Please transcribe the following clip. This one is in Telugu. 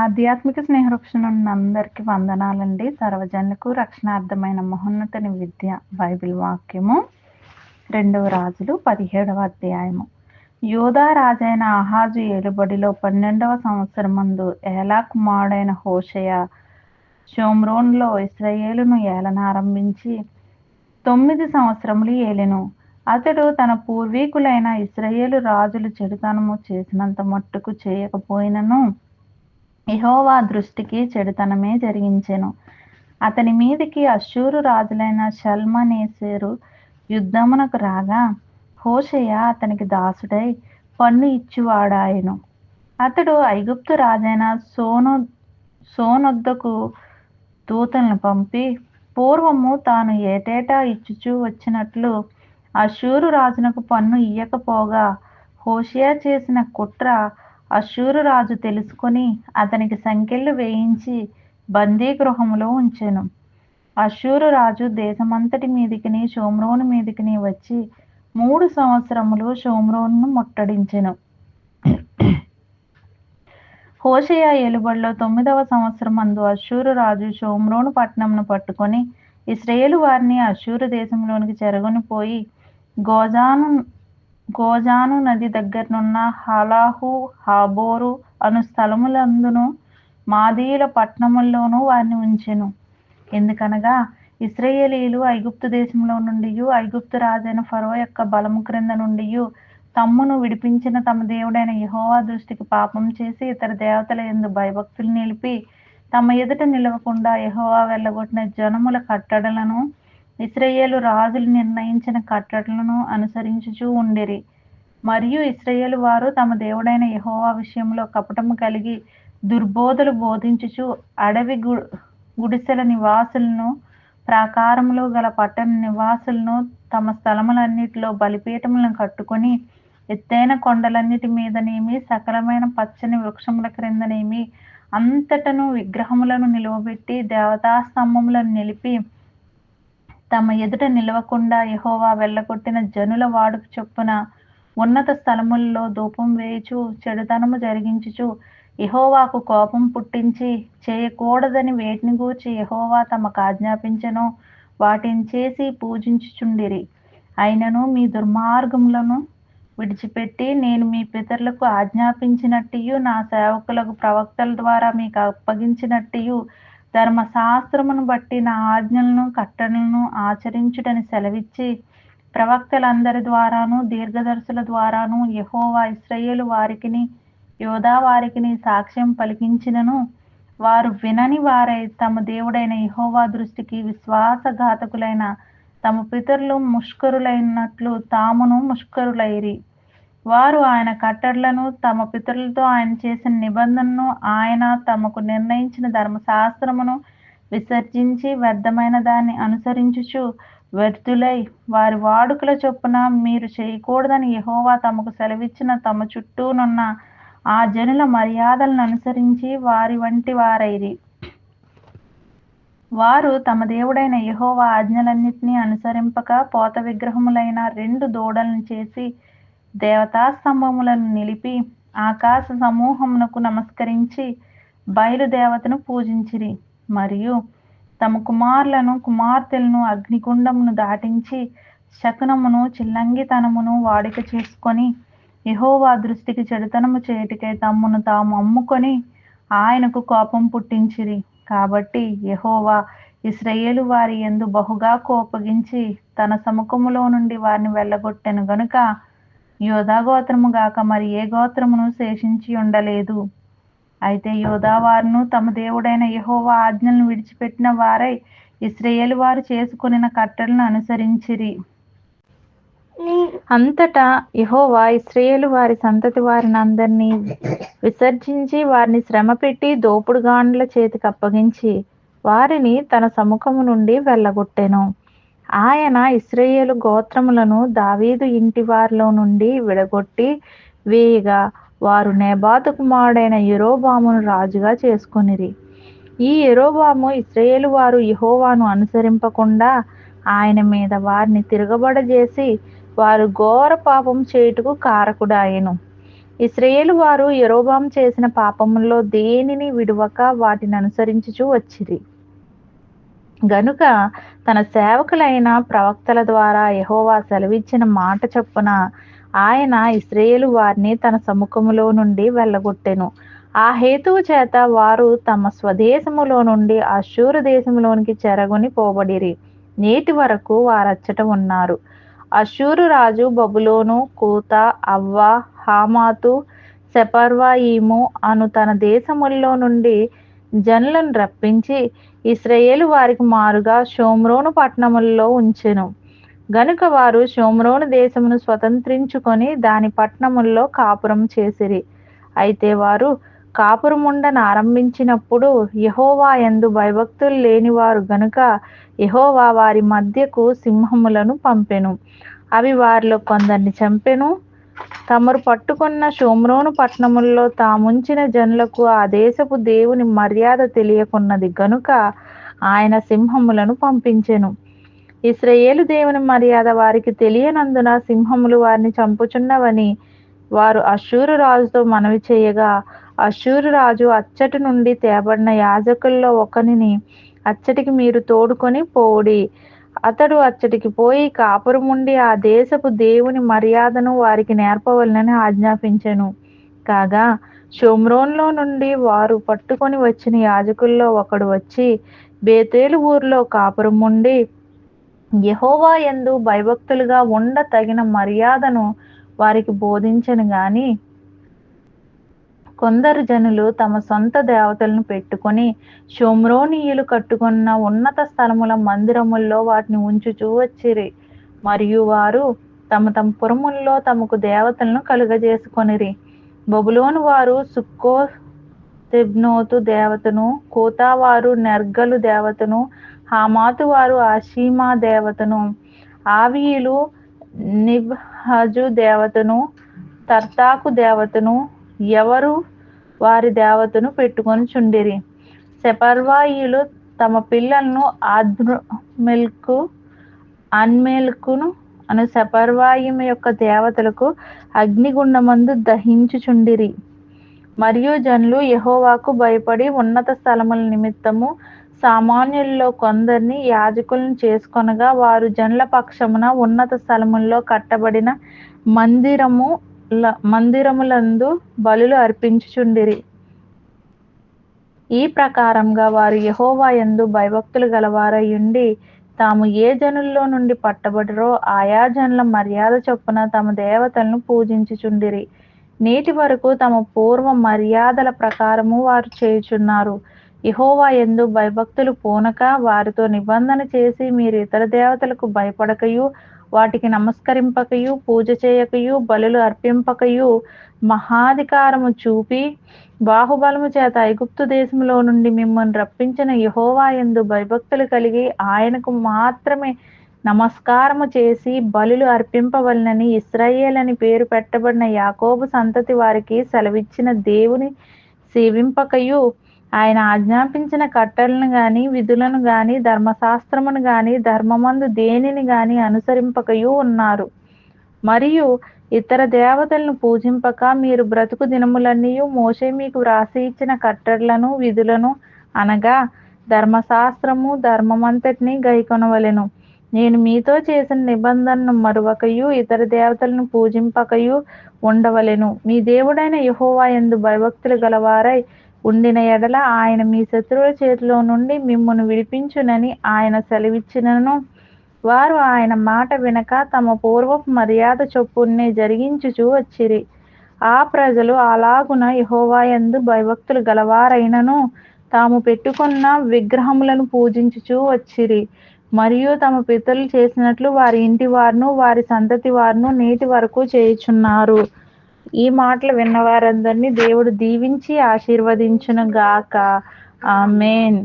ఆధ్యాత్మిక స్నేహవృక్షం ఉన్న అందరికీ వందనాలండి. సర్వజనులకు రక్షణార్థమైన మహోన్నతని విద్య బైబిల్ వాక్యము రెండవ రాజులు పదిహేడవ అధ్యాయము. యోధా రాజైన ఆహాజు ఏలుబడిలో పన్నెండవ సంవత్సరం మందు ఏలా కుమారుడైన హోషయ షోమ్రోన్లో ఇస్రయేలును ఏలనారంభించి తొమ్మిది సంవత్సరములు ఏలెను. అతడు తన పూర్వీకులైన ఇస్రయేలు రాజులు చెడుతనము చేసినంత మట్టుకు చేయకపోయినను. ఇహోవా దృష్టికి చెడుతనమే జరిగించెను. అతని మీదికి అశ్షూరు రాజులైన షల్మనేసేరు యుద్ధమునకు రాగా హోషయ అతనికి దాసుడై పన్ను ఇచ్చివాడాయను. అతడు ఐగుప్తు రాజైన సోను సోనొద్దకు దూతలను పంపి పూర్వము తాను ఏటేటా ఇచ్చుచూ వచ్చినట్లు అశూరు రాజునకు పన్ను ఇయ్యకపోగా హోషియా చేసిన కుట్ర అశ్షూరు రాజు తెలుసుకొని అతనికి సంకెళ్ళు వేయించి బందీ గృహంలో ఉంచెను. అశూరు రాజు దేశమంతటి మీదికిని షోమ్రోను మీదికిని వచ్చి మూడు సంవత్సరములు షోమ్రోను ముట్టడించెను. హోషయ ఏలుబడిలో తొమ్మిదవ సంవత్సరం అందు అశ్షూరు రాజు షోమ్రోను పట్టణంను పట్టుకొని ఇస్రాయేలు వారిని అశ్షూరు దేశంలోనికి చెరగొని పోయి గోజాను గోజాను నది దగ్గరనున్న హలాహు హాబోరు అను స్థలములందును మాదీయుల పట్టణముల్లోనూ వారిని ఉంచెను. ఎందుకనగా ఇస్రాయేలీలు ఐగుప్తు దేశంలో నుండి ఐగుప్తు రాజైన ఫరో యొక్క బలము క్రింద నుండి తమ్మును విడిపించిన తమ దేవుడైన యహోవా దృష్టికి పాపం చేసి ఇతర దేవతల ఎందు భయభక్తులు నిలిపి తమ ఎదుట నిలవకుండా యహోవా వెళ్ళగొట్టిన జనముల కట్టడలను ఇస్రయేలు రాజులు నిర్ణయించిన కట్టడలను అనుసరించుచూ ఉండిరి. మరియు ఇస్రయేలు వారు తమ దేవుడైన యహోవా విషయంలో కపటము కలిగి దుర్బోధలు బోధించుచు అడవి గుడిసెల నివాసులను ప్రాకారములు గల పట్టణ నివాసులను తమ స్థలములన్నిటిలో బలిపీఠములను కట్టుకొని ఎత్తైన కొండలన్నిటి మీదనేమి సకలమైన పచ్చని వృక్షముల క్రిందనేమి అంతటను విగ్రహములను నిలువబెట్టి దేవతా స్తంభములను నిలిపి తమ ఎదుట నిలవకుండా యహోవా వెళ్ళగొట్టిన జనుల వాడుకు చొప్పున ఉన్నత స్థలముల్లో ధూపం వేయుచు చెడుతనము జరిగించుచు యహోవాకు కోపం పుట్టించి చేయకూడదని వేటిని గూర్చి యహోవా తమకు ఆజ్ఞాపించను వాటిని చేసి పూజించుచుండిరి. అయినను మీ దుర్మార్గములను విడిచిపెట్టి నేను మీ పితరులకు ఆజ్ఞాపించినట్టు నా సేవకులకు ప్రవక్తల ద్వారా మీకు అప్పగించినట్టు ధర్మశాస్త్రమును బట్టి నా ఆజ్ఞలను కట్టడలను ఆచరించుటని సెలవిచ్చి ప్రవక్తలందరి ద్వారాను దీర్ఘదర్శుల ద్వారాను యహోవా ఇస్రయేలు వారికిని యోధా వారికిని సాక్ష్యం పలికించినను వారు వినని వారై. తమ దేవుడైన యహోవా దృష్టికి విశ్వాసఘాతకులైన తమ పితరులు ముష్కరులైనట్లు తామును ముష్కరులైరి. వారు ఆయన కట్టడలను తమ పితరులతో ఆయన చేసిన నిబంధనను ఆయన తమకు నిర్ణయించిన ధర్మశాస్త్రమును విసర్జించి వ్యర్థమైన దాన్ని అనుసరించుచు వ్యర్థులై వారి వాడుకల చొప్పున మీరు చేయకూడదని యహోవా తమకు సెలవిచ్చిన తమ చుట్టూనున్న ఆ జనుల మర్యాదలను అనుసరించి వారి వంటి వారైరి. వారు తమ దేవుడైన యహోవా ఆజ్ఞలన్నింటినీ అనుసరింపక పోత విగ్రహములైన రెండు దూడలను చేసి దేవతా స్తంభములను నిలిపి ఆకాశ సమూహమునకు నమస్కరించి బయలుదేవతను పూజించిరి. మరియు తమ కుమారులను కుమార్తెలను అగ్నిగుండమును దాటించి శకునమును చిల్లంగితనమును వాడిక చేసుకొని యహోవా దృష్టికి చెడుతనము చేయుటకై తమ్మును తాము అమ్ముకొని ఆయనకు కోపం పుట్టించిరి. కాబట్టి యహోవా ఇస్రయేలు వారి ఎందు బహుగా కోపగించి తన సముఖములో నుండి వారిని వెళ్ళగొట్టెను గనుక యోధా గోత్రము గాక మరి ఏ గోత్రమును శేషించి ఉండలేదు. అయితే యోధా వారును తమ దేవుడైన యహోవా ఆజ్ఞలను విడిచిపెట్టిన వారై ఇస్రయేలు వారు చేసుకుని కట్టలను అనుసరించిరి. అంతటా యహోవా ఇస్రాయేలు వారి సంతతి వారిని అందరినీ విసర్జించి వారిని శ్రమ పెట్టి దోపుడుగాండ్ల చేతికి అప్పగించి వారిని తన సముఖము నుండి వెళ్ళగొట్టెను. ఆయన ఇస్రాయేలు గోత్రములను దావీదు ఇంటి వారిలో నుండి విడగొట్టి వేయగా వారు నేబాతు కుమారుడైన యెరోబామును రాజుగా చేసుకొనిరి. ఈ యెరోబాము ఇస్రాయేలు వారు యహోవాను అనుసరింపకుండా ఆయన మీద వారిని తిరగబడజేసి వారు ఘోర పాపం చేయుటకు కారకుడాయెను. ఇస్రాయేలు వారు యెరోబాము చేసిన పాపముల్లో దేనిని విడువక వాటిని అనుసరించుచూ వచ్చిరి. గనుక తన సేవకులైన ప్రవక్తల ద్వారా యహోవా సెలవిచ్చిన మాట చొప్పున ఆయన ఇస్రాయేలు వారిని తన సముఖములో నుండి వెళ్ళగొట్టెను. ఆ హేతువు చేత వారు తమ స్వదేశములో నుండి అశూరు దేశంలోనికి చెరగొని పోబడిరి. నేటి వరకు వారచ్చట ఉన్నారు. అశూరు రాజు బబులోను కూత అవ్వ హామాతు సెపర్వాయిము అను తన దేశముల్లో నుండి జనులను రప్పించి ఇస్రయేలు వారికి మారుగా షోమ్రోను పట్టణములలో ఉంచెను. గనుక వారు షోమ్రోను దేశమును స్వతంత్రించుకొని దాని పట్టణముల్లో కాపురం చేసిరి. అయితే వారు కాపురముండను ఆరంభించినప్పుడు యహోవా ఎందు భయభక్తులు లేనివారు గనుక యహోవా వారి మధ్యకు సింహములను పంపెను. అవి వారిలో కొందరిని చంపెను. తమరు పట్టుకున్న షోమ్రోను పట్టణముల్లో తాముంచిన జనులకు ఆ దేశపు దేవుని మర్యాద తెలియకున్నది గనుక ఆయన సింహములను పంపించెను. ఇస్రయేలు దేవుని మర్యాద వారికి తెలియనందున సింహములు వారిని చంపుచున్నవని వారు అశూరు రాజుతో మనవి చేయగా అశూరు రాజు అచ్చటి నుండి తేబడిన యాజకుల్లో ఒకనిని అచ్చటికి మీరు తోడుకొని పోడి అతడు అచ్చటికి పోయి కాపురముండి ఆ దేశపు దేవుని మర్యాదను వారికి నేర్పవలనని ఆజ్ఞాపించెను. కాగా షోమ్రోన్లో నుండి వారు పట్టుకొని వచ్చిన యాజకుల్లో ఒకడు వచ్చి బేతేలు ఊర్లో కాపురం ఉండి యహోవా ఎందు భయభక్తులుగా ఉండ తగిన మర్యాదను వారికి బోధించను గాని కొందరు జనులు తమ సొంత దేవతలను పెట్టుకొని షోమ్రోనీయులు కట్టుకున్న ఉన్నత స్థలముల మందిరముల్లో వాటిని ఉంచుచూ వచ్చిరి. మరియు వారు తమ తమ పురముల్లో తమకు దేవతలను కలుగజేసుకొనిరి. బబులోను వారు సుక్కో తెబ్నోతు దేవతను కోతావారు నెర్గలు దేవతను హామాతు వారు ఆషీమా దేవతను ఆవియులు నిబ్హజు దేవతను తర్తాకు దేవతను ఎవరు వారి దేవతను పెట్టుకొని చుండిరి. సెపర్వాయిలు తమ పిల్లలను ఆద్మెల్కు అన్మేల్కును అను సెపర్వాయిం యొక్క దేవతలకు అగ్నిగుండమందు దహించుచుండిరి మరియు జనులు యహోవాకు భయపడి ఉన్నత స్థలముల నిమిత్తము సామాన్యుల్లో కొందరిని యాజకులను చేసుకొనగా వారు జనుల పక్షమున ఉన్నత స్థలముల్లో కట్టబడిన మందిరము మందిరములందు బలులు అర్పించుచుండిరి. ఈ ప్రకారంగా వారు యహోవా యందు భయభక్తులు గలవారై ఉండి తాము ఏ జనుల్లో నుండి పట్టబడిరో ఆయా జనుల మర్యాద చొప్పున తమ దేవతలను పూజించుచుండిరి. నేటి వరకు తమ పూర్వ మర్యాదల ప్రకారము వారు చేయుచున్నారు. ఇహోవా ఎందు భయభక్తులు పూనక వారితో నిబంధన చేసి మీరు ఇతర దేవతలకు భయపడకయు వాటికి నమస్కరింపకయు పూజ చేయకయు బలులు అర్పింపకయు మహాధికారము చూపి బాహుబలము చేత ఐగుప్తు దేశంలో నుండి మిమ్మల్ని రప్పించిన యహోవా ఎందు భయభక్తులు కలిగి ఆయనకు మాత్రమే నమస్కారము చేసి బలులు అర్పింపవలనని ఇస్రాయేల్ అని పేరు పెట్టబడిన యాకోబు సంతతి వారికి సెలవిచ్చిన దేవుని సేవింపకయు. ఆయన ఆజ్ఞాపించిన కట్టలను గాని విధులను గాని ధర్మశాస్త్రమును గాని ధర్మమందు దేనిని గాని అనుసరింపకయు ఉన్నారు. మరియు ఇతర దేవతలను పూజింపక మీరు బ్రతుకు దినములన్నీ మోసే మీకు వ్రాసి ఇచ్చిన కట్టడలను విధులను అనగా ధర్మశాస్త్రము ధర్మమంతటిని గైకొనవలెను. నేను మీతో చేసిన నిబంధనను మరువకయు ఇతర దేవతలను పూజింపకయు ఉండవలెను. మీ దేవుడైన యహోవా ఎందు భయభక్తులు గలవారై ఉండిన ఎడల ఆయన మీ శత్రువుల చేతిలో నుండి మిమ్మను విడిపించునని ఆయన సెలవిచ్చినను. వారు ఆయన మాట వినక తమ పూర్వపు మర్యాద చొప్పునే జరిగించుచూ వచ్చిరి. ఆ ప్రజలు అలాగున యహోవాయందు భయభక్తులు గలవారైనను. తాము పెట్టుకున్న విగ్రహములను పూజించుచూ వచ్చిరి. మరియు తమ పితరులు చేసినట్లు వారి ఇంటి వారును వారి సంతతి వారును నేటి వరకు చేయుచున్నారు. ఈ మాటలు విన్న వారందరినీ దేవుడు దీవించి ఆశీర్వదించును గాక ఆమెన్.